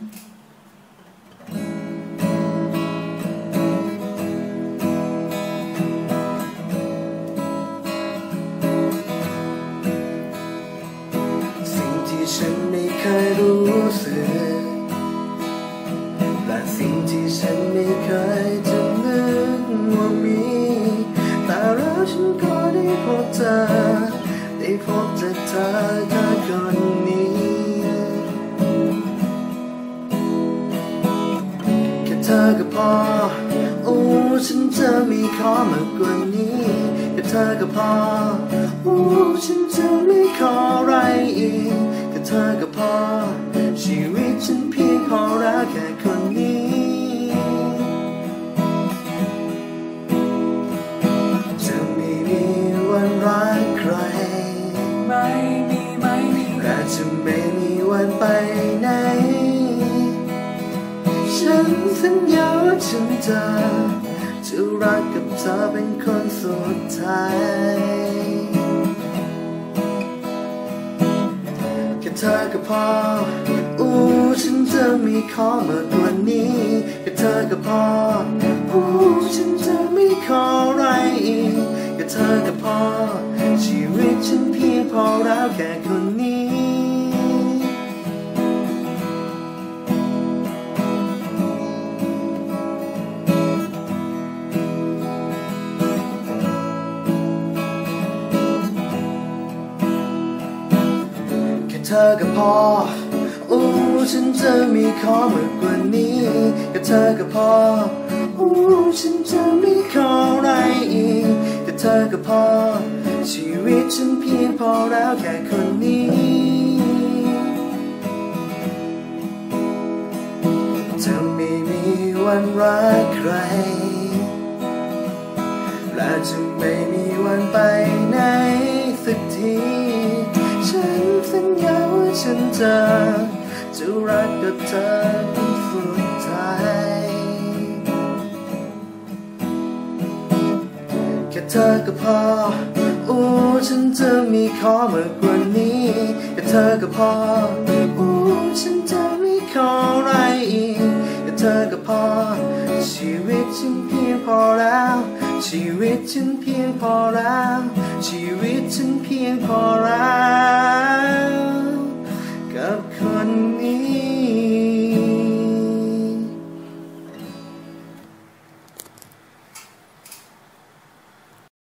สิ่งที่ฉันไม่เคยรู้สึก และสิ่งที่ฉันไม่เคยจะนึกว่ามี แต่แล้วฉันก็ได้พบเธอ ได้พบเจอเธอเธอค เธอก็พอ โอ้ฉันจะมีขอมากกว่านี้แค่เธอก็พอ โอ้ฉันจะไม่ขออะไรอีกแค่เธอก็พอ ชีวิตฉันเพียงพอรักแค่คนนี้จะไม่มีวันรักใคร ไม่มีไม่มีและจะไม่มีวันไปไหน ฉันสัญญาว่าฉันจะจะรักกับเธอเป็นคนสุดท้ายแค่เธอก็พออู้ฉันจะมีขอมากกว่านี้แค่เธอก็พออู้ฉันจะไม่ขออะไรอีกแค่เธอก็พอชีวิตฉันเพียงพอแล้วแค่คนนี้ ค่เธอก็พอโอ้ฉันจะมีขอมากกว่านี้แค่เธอก็พอโอ้ฉันจะไม่ขออะไรอีกแค่เธอก็พอ ชีวิตฉันเพียงพอแล้วแค่คนนี้จะไม่มีวันรักใคร และจะไม่มีวันไปไหนสักที ฉันจะจะรักกับเธอเป็นสุดท้ายแค่เธอก็พอโอ้ฉันจะมีขอมากกว่านี้แค่เธอก็พอโอ้ฉันจะไม่ขออะไรอีกแค่เธอก็พอ ชีวิตฉันเพียงพอแล้ว ชีวิตฉันเพียงพอแล้ว ชีวิตฉันเพียงพอแล้ว